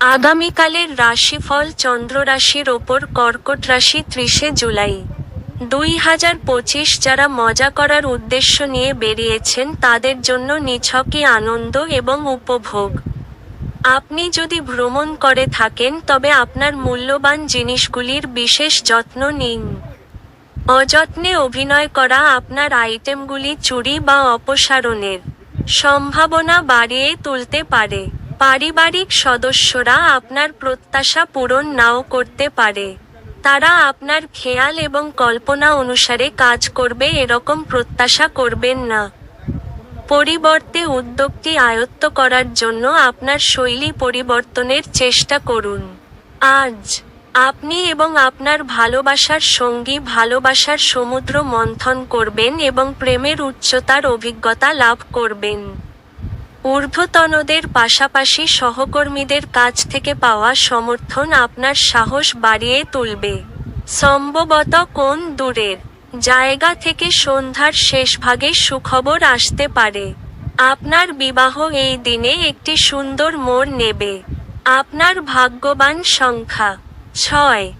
আগামীকালের রাশিফল চন্দ্র রাশির ওপর কর্কট রাশি ত্রিশে জুলাই। দুই হাজার পঁচিশ যারা মজা করার উদ্দেশ্য নিয়ে বেরিয়েছেন তাদের জন্য নিছকই আনন্দ এবং উপভোগ। আপনি যদি ভ্রমণ করে থাকেন তবে আপনার মূল্যবান জিনিসগুলির বিশেষ যত্ন নিন। অযত্নে অভিনয় করা আপনার আইটেমগুলি চুরি বা অপসারণের সম্ভাবনা বাড়িয়ে তুলতে পারে। পারিবারিক সদস্যরা আপনার প্রত্যাশা পূরণ নাও করতে পারে। তারা আপনার খেয়াল এবং কল্পনা অনুসারে কাজ করবে, এরকম প্রত্যাশা করবেন না। পরিবর্তে উদ্যোগটি আয়ত্ত করার জন্য আপনার শৈলী পরিবর্তনের চেষ্টা করুন। আজ, আপনি এবং আপনার ভালোবাসার সঙ্গী ভালোবাসার সমুদ্র মন্থন করবেন এবং প্রেমের উচ্চতার অভিজ্ঞতা লাভ করবেন। ঊর্ধ্বতনদের পাশাপাশি সহকর্মীদের কাছ থেকে পাওয়া সমর্থন আপনার সাহস বাড়িয়ে তুলবে। সম্ভবত কোন দূরের জায়গা থেকে সন্ধ্যার শেষ ভাগে সুখবর আসতে পারে। আপনার বিবাহ এই দিনে একটি সুন্দর মোড় নেবে। আপনার ভাগ্যবান সংখ্যা। ছয়